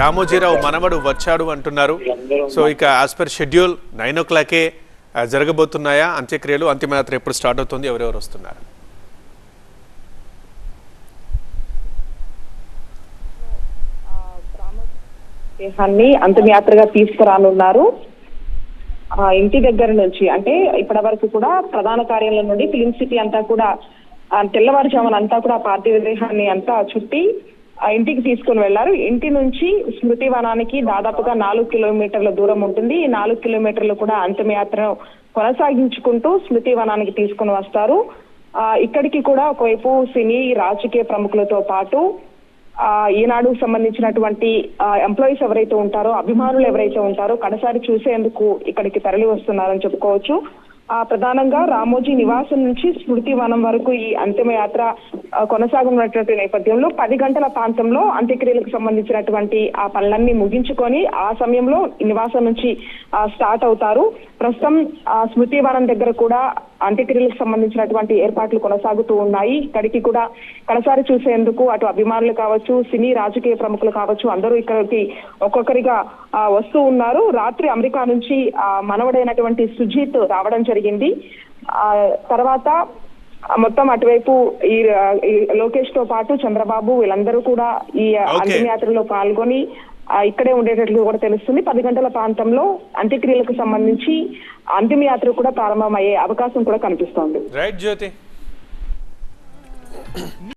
రామోజీరావు మనవడు వచ్చాడు అంటున్నారు. సో ఇక యాజ్ పర్ షెడ్యూల్ నైన్ ఓ క్లాకే జరగబోతున్నాయా అంత్యక్రియలు? అంతిమయాత్ర ఎప్పుడు స్టార్ట్ అవుతుంది? ఎవరెవరు వస్తున్నారు? దేహాన్ని అంతిమయాత్రగా తీసుకురానున్నారు. ఆ ఇంటి దగ్గర నుంచి అంటే ఇప్పటి వరకు కూడా ప్రధాన కార్యాలయం నుండి ఫిలిం సిటీ అంతా కూడా ఆ తెల్లవారుజామున అంతా కూడా పార్థివ దేహాన్ని అంతా చుట్టి ఇంటికి తీసుకుని వెళ్ళారు ఇంటి నుంచి స్మృతి వనానికి దాదాపుగా నాలుగు కిలోమీటర్ల దూరం ఉంటుంది. ఈ నాలుగు కిలోమీటర్లు కూడా అంతిమయాత్రను కొనసాగించుకుంటూ స్మృతి వనానికి తీసుకుని వస్తారు. ఆ ఇక్కడికి కూడా ఒకవైపు సినీ రాజకీయ ప్రముఖులతో పాటు ఆ ఈనాడు సంబంధించినటువంటి ఎంప్లాయీస్ ఎవరైతే ఉంటారో అభిమానులు ఎవరైతే ఉంటారో కడసారి చూసేందుకు ఇక్కడికి తరలి వస్తున్నారని చెప్పుకోవచ్చు. ప్రధానంగా రామోజీ నివాసం నుంచి స్మృతి వనం వరకు ఈ అంతిమయాత్ర కొనసాగనున్నటువంటి నేపథ్యంలో పది గంటల ప్రాంతంలో అంత్యక్రియలకు సంబంధించినటువంటి ఆ పనులన్నీ ముగించుకొని ఆ సమయంలో నివాసం నుంచి స్టార్ట్ అవుతారు. ప్రస్తుతం ఆ స్మృతి వనం దగ్గర కూడా అంత్యక్రియలకు సంబంధించినటువంటి ఏర్పాట్లు కొనసాగుతూ ఉన్నాయి. ఇక్కడికి కూడా కడసారి చూసేందుకు అటు అభిమానులు కావచ్చు సినీ రాజకీయ ప్రముఖులు కావచ్చు అందరూ ఇక్కడికి ఒక్కొక్కరిగా వస్తూ ఉన్నారు. రాత్రి అమెరికా నుంచి ఆ, మనవడైనటువంటి సుజీత్ రావడం జరిగింది. ఆ తర్వాత మొత్తం అటువైపు ఈ లోకేష్తో పాటు చంద్రబాబు వీళ్ళందరూ కూడా ఈ అంతిమయాత్రలో పాల్గొని ఇక్కడే ఉండేటట్లు కూడా తెలుస్తుంది. పది గంటల ప్రాంతంలో అంత్యక్రియలకు సంబంధించి అంతిమయాత్ర కూడా ప్రారంభమయ్యే అవకాశం కూడా కనిపిస్తోంది.